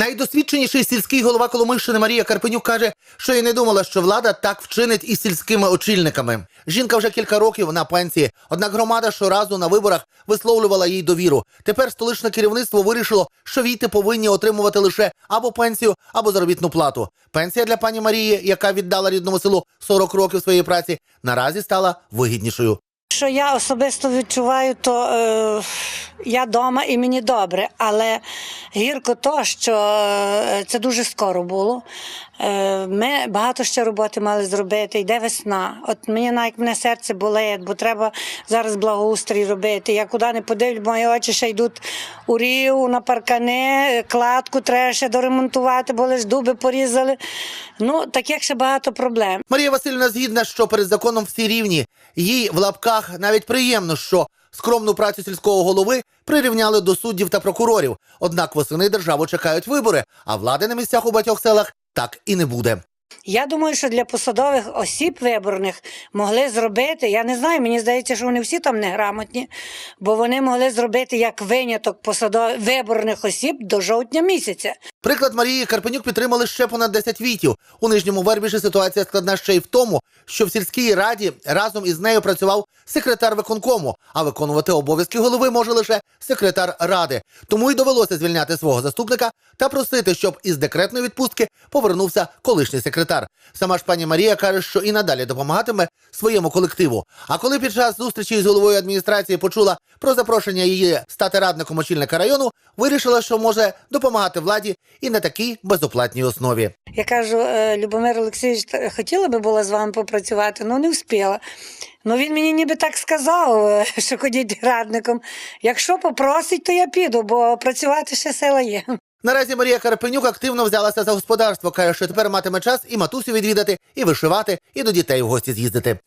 Найдосвідченіший сільський голова Коломийщини Марія Карпенюк каже, що і не думала, що влада так вчинить із сільськими очільниками. Жінка вже кілька років на пенсії, однак громада щоразу на виборах висловлювала їй довіру. Тепер столичне керівництво вирішило, що війти повинні отримувати лише або пенсію, або заробітну плату. Пенсія для пані Марії, яка віддала рідному селу 40 років своєї праці, наразі стала вигіднішою. Що я особисто відчуваю, то е, я вдома і мені добре, але гірко то, що е, це дуже скоро було. Е, ми багато ще роботи мали зробити, йде весна. От мені навіть мене серце болить, бо треба зараз благоустрій робити. Я куди не подивлю, мої очі ще йдуть у рів, на паркани, кладку треба ще доремонтувати, бо лиш дуби порізали. Ну, таких ще багато проблем. Марія Васильівна згідна, що перед законом всі рівні. Їй в лапках навіть приємно, що скромну працю сільського голови прирівняли до суддів та прокурорів. Однак восени державу чекають вибори, а влади на місцях у багатьох селах так і не буде. Я думаю, що для посадових осіб виборних могли зробити. Я не знаю, мені здається, що вони всі там неграмотні, бо вони могли зробити як виняток посадових виборних осіб до жовтня місяця. Приклад Марії Карпенюк підтримали ще понад 10 вітів. У нижньому Вербіші ситуація складна ще й в тому, що в сільській раді разом із нею працював секретар виконкому, а виконувати обов'язки голови може лише секретар ради. Тому й довелося звільняти свого заступника та просити, щоб із декретної відпустки повернувся колишній секретар. Сама ж пані Марія каже, що і надалі допомагатиме своєму колективу. А коли під час зустрічі з головою адміністрації почула про запрошення її стати радником очільника району, вирішила, що може допомагати владі і на такій безоплатній основі. Я кажу, «Е, Любомир Олексійович, хотіла би була з вами попрацювати, ну не встигла. Ну він мені ніби так сказав, е, що ходіть радником. Якщо попросить, то я піду, бо працювати ще сила є. Наразі Марія Карпенюк активно взялася за господарство. каже, що тепер матиме час і матусю відвідати, і вишивати, і до дітей в гості з'їздити.